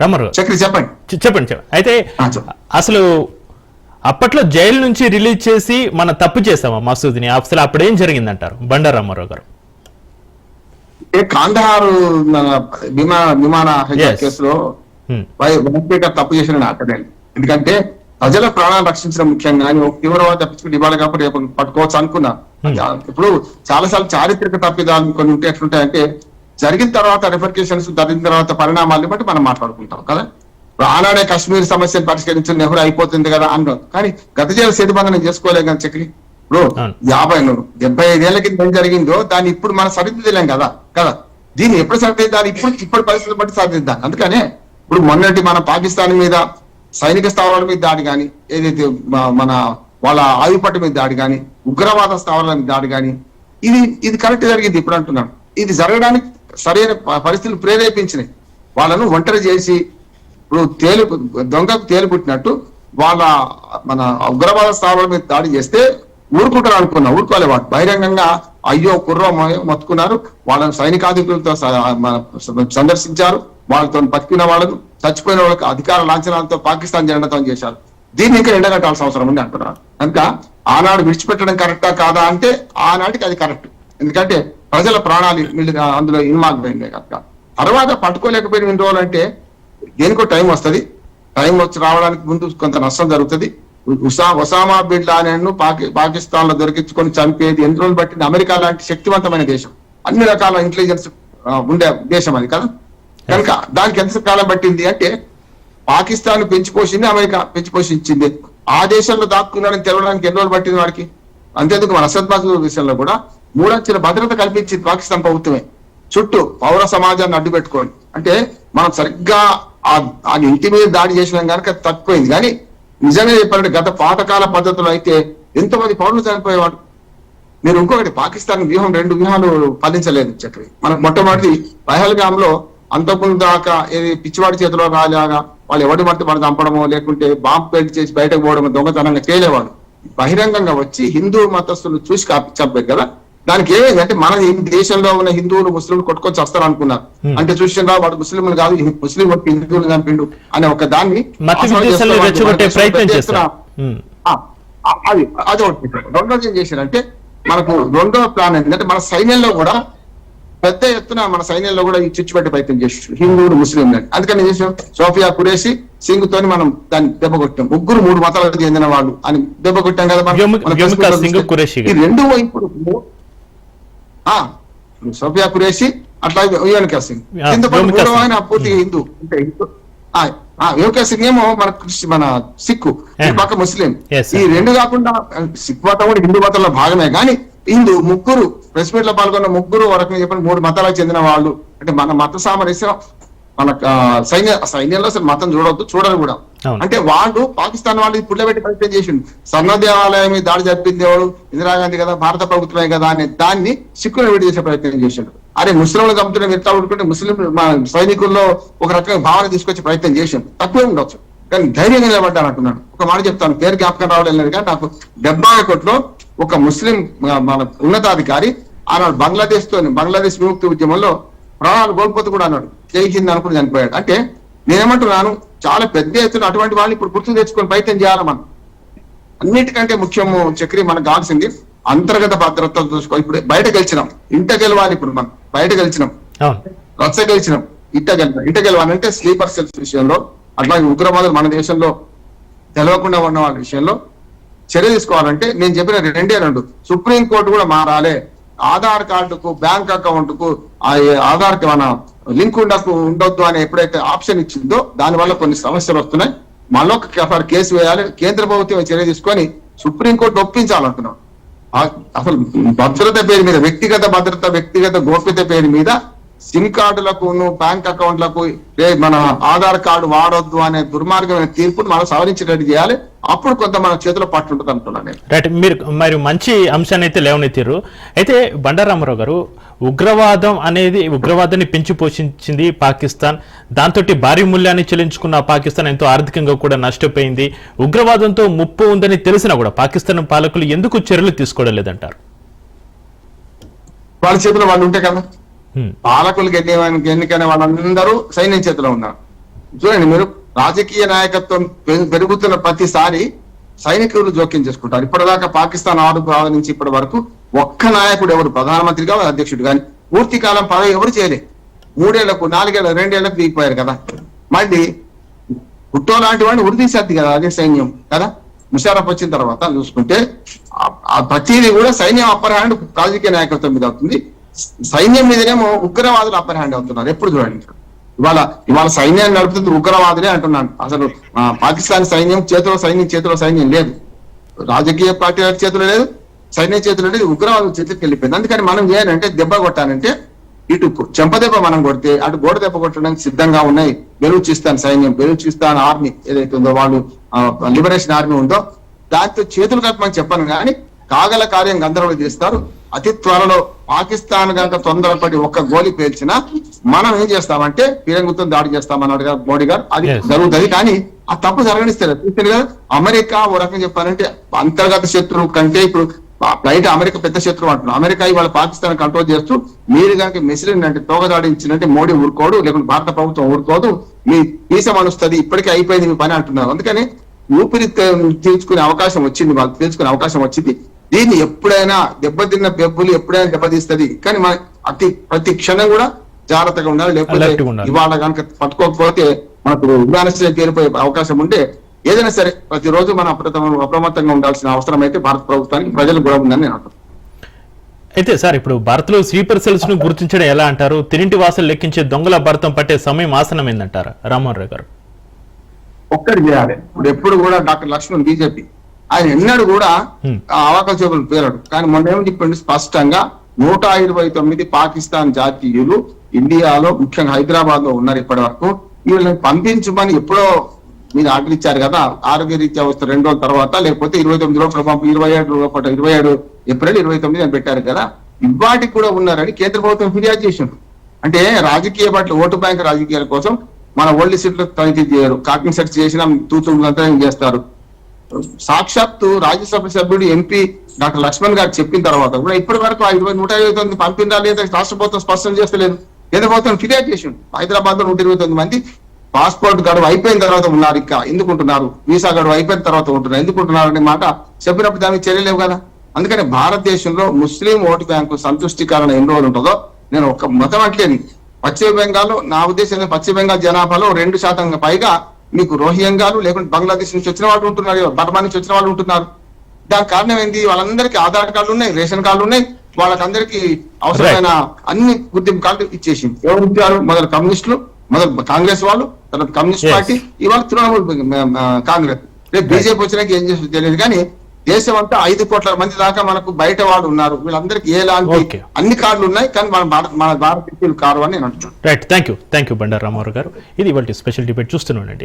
రామారావు చక్రి చెప్పండి. చెప్పండి చెప్పండి. అయితే. అసలు అప్పట్లో జైలు నుంచి రిలీజ్ చేసి మనం తప్పు చేసామా మసూద్ని? అసలు అప్పుడు ఏం జరిగిందంటారు? బండారు రామారావు గారు. ఏ కాందహారు మన విమాన విమాన. కేసులో వైపీటర్ తప్పు చేసిన అక్కడే. ఎందుకంటే ప్రజల ప్రాణాలు రక్షించడం ముఖ్యంగా తీవ్రవాద తప్పించుకుని ఇవాళ కాబట్టి రేపు పట్టుకోవచ్చు అనుకున్నా. ఇప్పుడు చాలా సార్లు చారిత్రక తప్పిదాలు కొన్ని ఉంటే ఎట్లుంటాయంటే జరిగిన తర్వాత రిఫర్కేషన్స్ జరిగిన తర్వాత పరిణామాలను బట్టి మనం మాట్లాడుకుంటాం కదా? ఆనాడే కాశ్మీర్ సమస్యను పరిష్కరించిన నెహ్రూ అయిపోతుంది కదా అన్నాం కానీ గత జైలు సేతుబంధనం చేసుకోలేం కదా చక్రి? ఇప్పుడు. యాభై నూరు డెబ్బై ఐదేళ్ళ కింద ఏం జరిగిందో దాన్ని ఇప్పుడు మనం సరిదిద్దలేం కదా కదా? దీన్ని ఎప్పుడు సరిదిద్దాలి? ఇప్పుడు ఇప్పుడు పరిస్థితులు బట్టి సరిదిద్దాం అందుకనే ఇప్పుడు మొన్నటి మన పాకిస్తాన్ మీద సైనిక స్థావరాల మీద దాడి కానీ ఏదైతే మన వాళ్ళ ఆయుపట్టు మీద దాడి కానీ ఉగ్రవాద స్థావరాల మీద దాడి కానీ ఇది ఇది కరెక్ట్ జరిగింది ఇప్పుడు అంటున్నాను. ఇది జరగడానికి సరైన పరిస్థితులు ప్రేరేపించినాయి. వాళ్ళను ఒంటరి చేసి ఇప్పుడు తేలి దొంగకు తేలి పుట్టినట్టు వాళ్ళ మన ఉగ్రవాద స్థావరాల మీద దాడి చేస్తే ఊరుకుంటారు అనుకున్నా ఊరుకోలే వాడు బహిరంగంగా అయ్యో కుర్రో మత్తుకున్నారు. వాళ్ళని సైనికాధికులతో సందర్శించారు. వాళ్ళతో బతికిన వాళ్ళను చచ్చిపోయిన వాళ్ళకి అధికార లాంఛనాలతో పాకిస్తాన్ జెండాతో చేశారు. దీన్ని ఇంకా ఎండగట్టాల్సిన అవసరం ఉంది అంటున్నారు. కనుక ఆనాడు విడిచిపెట్టడం కరెక్టా కాదా అంటే ఆనాటికి అది కరెక్ట్. ఎందుకంటే ప్రజల ప్రాణాలు వీళ్ళు అందులో ఇన్వాల్వ్ అయింది కనుక తర్వాత పట్టుకోలేకపోయిన ఇన్ని రోజులు అంటే దేనికో టైం వస్తది. టైం వచ్చి రావడానికి ముందు కొంత నష్టం జరుగుతుంది. ఉసా ఒసామా బిన్ లాడెన్ పాకి పాకిస్తాన్లో దొరికించుకొని చంపేది. ఎన్ని రోజులు పట్టింది? అమెరికా లాంటి శక్తివంతమైన దేశం. అన్ని రకాల ఇంటెలిజెన్స్ ఉండే దేశం అది కదా. కనుక దానికి ఎంత కాలం పట్టింది అంటే పాకిస్తాన్ పెంచిపోసింది అమెరికా పెంచిపోషించింది ఆ దేశంలో దాక్కున్నాడని తెలవడానికి ఎన్ని రోజులు పట్టింది వాడికి? అంతేందుకు మన అసద్ విషయంలో కూడా మూడంచెల భద్రత కల్పించింది పాకిస్తాన్ ప్రభుత్వమే. చుట్టూ పౌర సమాజాన్ని అడ్డు పెట్టుకోండి అంటే మనం సరిగ్గా ఆ ఇంటి మీద దాడి చేసినాం కనుక తక్కువైంది. కానీ నిజంగా చెప్పాలంటే గత పాతకాల పద్ధతులు అయితే ఎంతమంది పౌరులు చనిపోయేవాడు మీరు ఇంకొకటి పాకిస్తాన్ వ్యూహం రెండు వ్యూహాలు పాలించలేదు చక్రి. మనకు మొట్టమొదటి పహల్గామ్లో అంతకుముందు దాకా ఏది పిచ్చివాడి చేతిలో రాలాగా వాళ్ళు ఎవరి మట్టి మనం చంపడమో లేకుంటే బాంబు పెళ్ళి చేసి బయటకు పోవడమో దొంగతనంగా తేలేవాడు బహిరంగంగా వచ్చి హిందూ మతస్థులు చూసి చంపారు కదా. దానికి ఏమైంది? అంటే మన ఈ దేశంలో ఉన్న హిందువులు ముస్లింలు కొట్టుకొని వస్తారు అనుకున్నారు అంటే చూసిన వాడు ముస్లింలు కాదు ఈ ముస్లిం కొట్టి హిందువులు చంపిండు అనే ఒక దాన్ని అది అది ఒకటి రెండోది ఏం చేశారంటే మనకు రెండో ప్లాన్ ఏంటంటే మన సైన్యంలో కూడా పెద్ద ఎత్తున మన సైన్యంలో కూడా ఈ చిచ్చు పెట్టే ప్రయత్నం చేసారు హిందువులు ముస్లింలు. అందుకని చేసాం సోఫియా కురేసి సింగ్ తోని మనం దాన్ని దెబ్బ కొట్టాం. ముగ్గురు మూడు మతాలకు చెందిన వాళ్ళు అని దెబ్బ కొట్టాం కదా మనం. వ్యోమి- మన వ్యోమికా సోఫియా కురేషి అట్లా యోనికా సింగ్ కింద మూడవ. ఆయన పూర్తిగా హిందూ అంటే హిందూ యోనికా సింగ్ ఏమో మన క్రిస్టి- మన సిక్కు. పక్క ముస్లిం. ఈ రెండు కాకుండా సిక్ మతం కూడా హిందూ మతంలో భాగమే కానీ హిందూ ముగ్గురు ప్రెస్ మీట్లో పాల్గొన్న ముగ్గురు వరకు చెప్పండి మూడు మతాలకు చెందిన వాళ్ళు అంటే మన మత సామరస్యం మన సైన్య సైన్యంలో అసలు మతం చూడవద్దు చూడరు కూడా. అంటే వాళ్ళు పాకిస్తాన్ వాళ్ళు పుల్లబెట్టి ప్రయత్నం చేసిండు. స్వర్ణ దేవాలయం మీద దాడి జరిపింది ఎవడు? ఇందిరాగాంధీ కదా భారత ప్రభుత్వమే కదా అనే దాన్ని సిక్కులు విడి చేసే ప్రయత్నం చేసిండు అరే ముస్లింలు చంపుతున్న ఎట్లా ఊరుకుంటే ముస్లిం సైనికుల్లో ఒక రకమైన భావన తీసుకొచ్చే ప్రయత్నం చేసిండు తక్కువే ఉండొచ్చు. కానీ ధైర్యంగా నిలబడ్డాను అంటున్నాడు. ఒక మాట చెప్తాను పేరు జ్ఞాపకం రావడం లేదు కానీ నాకు డెబ్బై ఒకటిలో ఒక ముస్లిం మన ఉన్నతాధికారి ఆనాడు బంగ్లాదేశ్తో బంగ్లాదేశ్ విముక్తి ఉద్యమంలో ప్రాణాలు కోల్పోతూ కూడా అన్నాడు. హింద్ అనుకుని చనిపోయాడు. అంటే నేనేమంటున్నాను చాలా పెద్ద ఎత్తున అటువంటి వాళ్ళని ఇప్పుడు గుర్తు తెచ్చుకొని ప్రయత్నం చేయాలి మనం. అన్నిటికంటే ముఖ్యము చక్రి మనకు కావాల్సింది అంతర్గత భద్రత చూసుకో ఇప్పుడు బయట గెలిచినాం. ఇంట గెలవాలి ఇప్పుడు మనం. బయట గెలిచినాం. రచ్చ గెలిచినాం. ఇట్ట గెలిచినాం ఇట్ట గెలవాలంటే స్లీపర్ సెల్స్ విషయంలో అట్లాగే ఉగ్రవాదులు మన దేశంలో తెలవకుండా ఉన్న వాళ్ళ విషయంలో చర్య తీసుకోవాలంటే నేను చెప్పిన రెండే రెండు. సుప్రీం కోర్టు కూడా మారాలి. ఆధార్ కార్డుకు బ్యాంక్ అకౌంట్కు ఆధార్కి మన లింక్ ఉండకు ఉండొద్దు అని ఎప్పుడైతే ఆప్షన్ ఇచ్చిందో దాని వల్ల కొన్ని సమస్యలు వస్తున్నాయి. మళ్ళీ ఒక కేసు వేయాలి కేంద్ర ప్రభుత్వం చర్య తీసుకొని సుప్రీంకోర్టు ఒప్పించాలంటున్నాం. అసలు భద్రత పేరు మీద వ్యక్తిగత భద్రత వ్యక్తిగత గోప్యత పేరు మీద సిమ్ కార్డులకు బ్యాంక్ అకౌంట్లకు మన ఆధార్ కార్డు వాడొద్దు అనే దుర్మార్గమైన తీర్పును మనం సవరించేటట్టు చేయాలి. అప్పుడు కొంత మన చేతిలో పట్టుంటుంది అంటున్నాను నేను. రైట్ మీరు మరి మంచి అంశాన్ని అయితే లేవనెత్తారు అయితే బండారామారావు గారు ఉగ్రవాదం అనేది ఉగ్రవాదాన్ని పెంచి పోషించింది పాకిస్తాన్. దాంతో భారీ మూల్యాన్ని చెల్లించుకున్న పాకిస్తాన్ ఎంతో ఆర్థికంగా కూడా నష్టపోయింది. ఉగ్రవాదంతో ముప్పు ఉందని తెలిసినా కూడా పాకిస్తాన్ పాలకులు ఎందుకు చర్యలు తీసుకోవడం లేదంటారు? వాళ్ళ చేతిలో వాళ్ళు ఉంటే కదా. Hmm. పాలకులకు ఎన్నికైన ఎన్నికైన వాళ్ళందరూ సైన్యం చేతిలో ఉన్నారు. చూడండి మీరు రాజకీయ నాయకత్వం పెరుగుతున్న ప్రతిసారి సైనికులు జోక్యం చేసుకుంటారు. ఇప్పటిదాకా పాకిస్తాన్ ఆవిర్భావం నుంచి ఇప్పటి వరకు ఒక్క నాయకుడు ఎవరు? ప్రధానమంత్రిగా అధ్యక్షుడు. కానీ పూర్తి కాలం పదవి ఎవరు చేయలేదు మూడేళ్ళకు నాలుగేళ్ళ రెండేళ్ళకు దిగిపోయారు కదా. మళ్ళీ గుట్టో లాంటి వాడిని ఉరిదీసేద్ది కదా అదే సైన్యం కదా? ముషారఫ్ వచ్చిన తర్వాత చూసుకుంటే ఆ- ప్రతిదీ కూడా సైన్యం అప్పర్ హ్యాండ్ రాజకీయ నాయకత్వం మీద అవుతుంది. సైన్యం మీదనేమో ఉగ్రవాదులు అప్పర్ హ్యాండ్ అవుతున్నారు. ఎప్పుడు చూడండి. ఇవాళ ఇవాళ సైన్యాన్ని నడుపుతుంది ఉగ్రవాదులే అంటున్నాను. అసలు ఆ, పాకిస్తాన్ సైన్యం చేతిలో సైన్యం చేతిలో సైన్యం లేదు. రాజకీయ పార్టీ చేతిలో లేదు. సైన్య చేతిలో లేదు. ఉగ్రవాదుల చేతికి వెళ్ళిపోయింది. అందుకని మనం చేయాలంటే దెబ్బ కొట్టాలంటే ఇటు చెంపదెబ్బ మనం కొడితే అటు గోడ దెబ్బ కొట్టడానికి సిద్ధంగా ఉన్నాయి. బెలూచిస్తాన్ సైన్యం బెలూచిస్తాన్ ఆర్మీ ఏదైతే ఉందో వాళ్ళు లిబరేషన్ ఆర్మీ ఉందో దాంతో చేతులు కట్టమని చెప్పను కానీ కాగల కార్యం గందరగోళం చేస్తారు. అతి త్వరలో పాకిస్తాన్ కనుక తొందరపడి ఒక్క గోలి పేల్చినా మనం ఏం చేస్తామంటే ఫిరంగుతో దాడి చేస్తామన్నాడు కదా మోడీ గారు. అది. జరుగుతుంది కానీ ఆ తప్పు జరగనిస్తారు చూసారు కదా అమెరికా ఓ రకంగా చెప్పాలంటే అంతర్గత శత్రువు కంటే ఇప్పుడు బయట అమెరికా పెద్ద శత్రువు అంటున్నారు అమెరికా ఇవాళ పాకిస్తాన్ కంట్రోల్ చేస్తూ మీరు కనుక మిసిలిన్ అంటే తోగదాడించినంటే మోడీ ఊరుకోడు లేకుంటే భారత ప్రభుత్వం ఊరుకోదు మీ వీసా మనుస్తుంది ఇప్పటికే అయిపోయింది మీ పని అంటున్నారు. అందుకని ఊపిరి తీర్చుకునే అవకాశం వచ్చింది వాళ్ళు తీర్చుకునే అవకాశం వచ్చింది. దీన్ని ఎప్పుడైనా దెబ్బతిన్న పెబ్బులు ఎప్పుడైనా దెబ్బతీస్తుంది. కానీ మన అతి ప్రతి క్షణం కూడా జాగ్రత్తగా ఉండాలి. లేకపోతే. ఇవాళ కనుక పట్టుకోకపోతే మనకు విమానాశ్రయం చేరిపోయే అవకాశం ఉంటే ఏదైనా సరే ప్రతిరోజు మనం అప్రమత్తం అప్రమత్తంగా ఉండాల్సిన అవసరం అయితే భారత ప్రభుత్వానికి ప్రజలకు కూడా ఉందని నేను అంటున్నాను అయితే సార్ ఇప్పుడు భారత్లో స్లీపర్ సెల్స్ను గుర్తించడం ఎలా అంటారు? తిరింటి వాసలు లెక్కించే దొంగల భరతం పట్టే సమయం ఆసనమైందంటారా రామ్మోహన్ రావు గారు. ఒక్కటి చేయాలి. ఇప్పుడు ఎప్పుడు కూడా డాక్టర్ లక్ష్మణ్ బీజేపీ. ఆయన ఎన్నడూ కూడా అవకాశ చెబులు పేరాడు కానీ మొన్న ఏమని చెప్పిండు? స్పష్టంగా నూట ఇరవై తొమ్మిది పాకిస్తాన్ జాతీయులు ఇండియాలో ముఖ్యంగా హైదరాబాద్లో ఉన్నారు ఇప్పటి వరకు వీళ్ళని పంపించమని ఎప్పుడో మీరు ఆర్డర్ ఇచ్చారు కదా ఆరోగ్య రీత్యా వస్తే రెండు రోజుల తర్వాత లేకపోతే ఇరవై తొమ్మిది లోపల పంపి ఇరవై ఏడు లోపల ఇరవై ఏడు ఏప్రిల్ ఇరవై తొమ్మిది అని పెట్టారు కదా. ఇవాటికి కూడా ఉన్నారని కేంద్ర ప్రభుత్వం ఫిర్యాదు చేసిండ్రు. అంటే రాజకీయ పట్ల ఓటు బ్యాంక్ రాజకీయాల కోసం మన ఓల్డ్ సీట్లు తనిఖీ చేయరు. కాకింగ్ సెర్చ్ చేసినా తూతు చేస్తారు? సాక్షాత్తు రాజ్యసభ సభ్యుడు ఎంపీ డాక్టర్ లక్ష్మణ్ గారు చెప్పిన తర్వాత కూడా ఇప్పటి వరకు ఆ ఇరవై నూట ఇరవై తొమ్మిది పంపిందా లేదా రాష్ట్ర ప్రభుత్వం స్పష్టం చేస్తలేదు. కేంద్ర ప్రభుత్వం ఫిర్యాదు చేసిండు. హైదరాబాద్లో నూట ఇరవై తొమ్మిది మంది పాస్పోర్ట్ గడువు అయిపోయిన తర్వాత ఉన్నారు ఇంకా. ఎందుకుంటున్నారు? వీసా గడువు అయిపోయిన తర్వాత ఉంటున్నారు. ఎందుకుంటున్నారు అనే మాట చెప్పినప్పుడు దానికి చర్యలేవు కదా. అందుకని భారతదేశంలో ముస్లిం ఓటు బ్యాంకు సంతుష్టీకరణ ఎన్ని రోజులు ఉంటుందో నేను ఒక మతం అట్లేని. పశ్చిమ బెంగాల్ నా ఉద్దేశం పశ్చిమ బెంగాల్ జనాభాలో రెండు శాతం పైగా మీకు రోహింగాలు లేకుంటే బంగ్లాదేశ్ నుంచి వచ్చిన వాళ్ళు ఉంటున్నారు బర్మా నుంచి వచ్చిన వాళ్ళు ఉంటున్నారు. దానికి కారణం ఏంటి వాళ్ళందరికీ ఆధార్ కార్డులు ఉన్నాయి రేషన్ కార్డులు ఉన్నాయి. వాళ్ళకందరికీ అవసరమైన అన్ని గుర్తింపు కార్డు ఇచ్చేసింది. ఎవరు ఇచ్చారు? మొదలు కమ్యూనిస్టులు మొదలు కాంగ్రెస్ వాళ్ళు తర్వాత కమ్యూనిస్ట్. పార్టీ ఇవాళ తృణమూల్ కాంగ్రెస్. రేపు బీజేపీ వచ్చినాక ఏం చేస్తుందో తెలియదు కానీ దేశం అంతా ఐదు కోట్ల మంది దాకా మనకు బయట వాళ్ళు ఉన్నారు. వీళ్ళందరికీ Okay. అన్ని కార్డులు ఉన్నాయి కానీ మన భారత మన భారతీయులు కారు అని నేను అంటున్నాను. Right thank you thank you Bandaru Ramarao గారు. ఇది ఇవాళ స్పెషల్ డిబేట్ చూస్తున్నానండి